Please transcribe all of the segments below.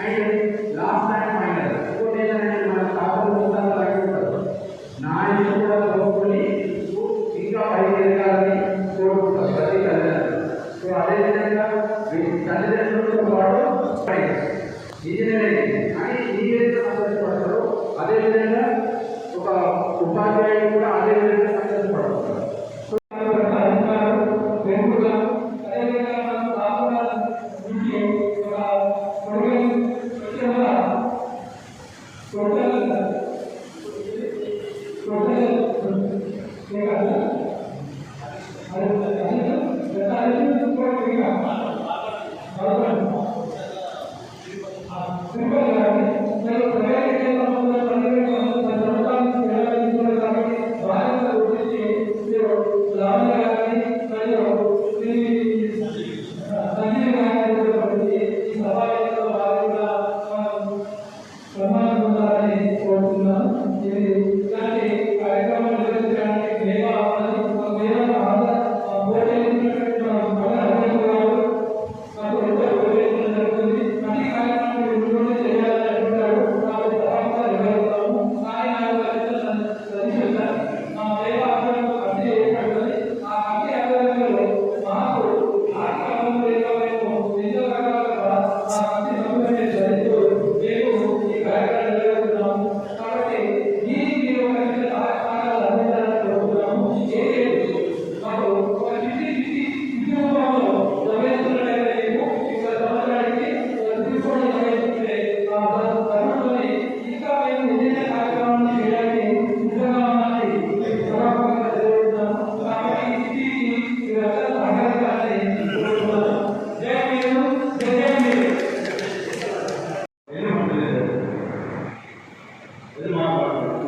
And last and final ఇంకోటి ఏంటంటే మన కాపులు పుస్తకాలు రాయకుంటారు నా ఇల్లు కూడా చదువుకొని ఇంకా పైకి ఎదగాలని కోరుకుంటారు ప్రతి తల్లిదండ్రులు. సో అదేవిధంగా తల్లిదండ్రులతో పాటు ఇంజనీరింగ్ అని ఈ 내가 아니 아니 내가 아니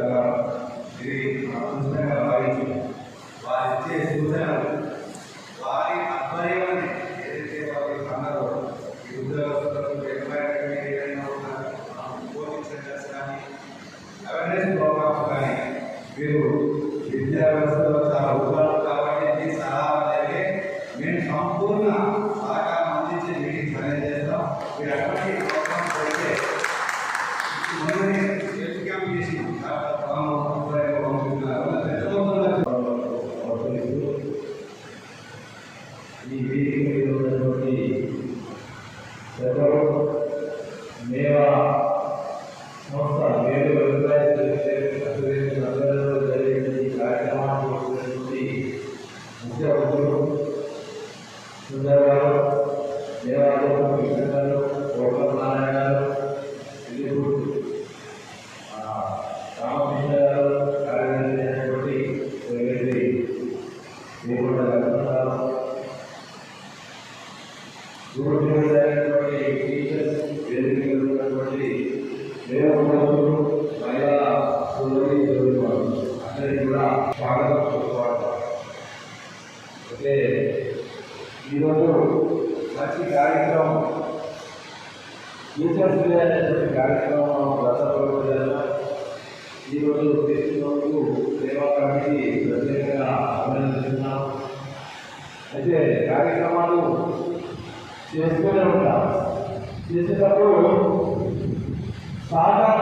చాలా ఇది అదృష్టంగా వారి ఆధ్వర్యంలోనే ఏదైతే వారు అన్నారో ఈ ఉద్యోగస్తులకు ఏదైనా సెంటర్స్ కానీ అవేర్నెస్ ప్రోగ్రామ్స్ కానీ మీరు విద్యా వ్యవస్థ దేవాలయం దేవాలయం కోటల నారాయణ చేస్తూనే ఉంటాం. చేసేటప్పుడు సాధారణ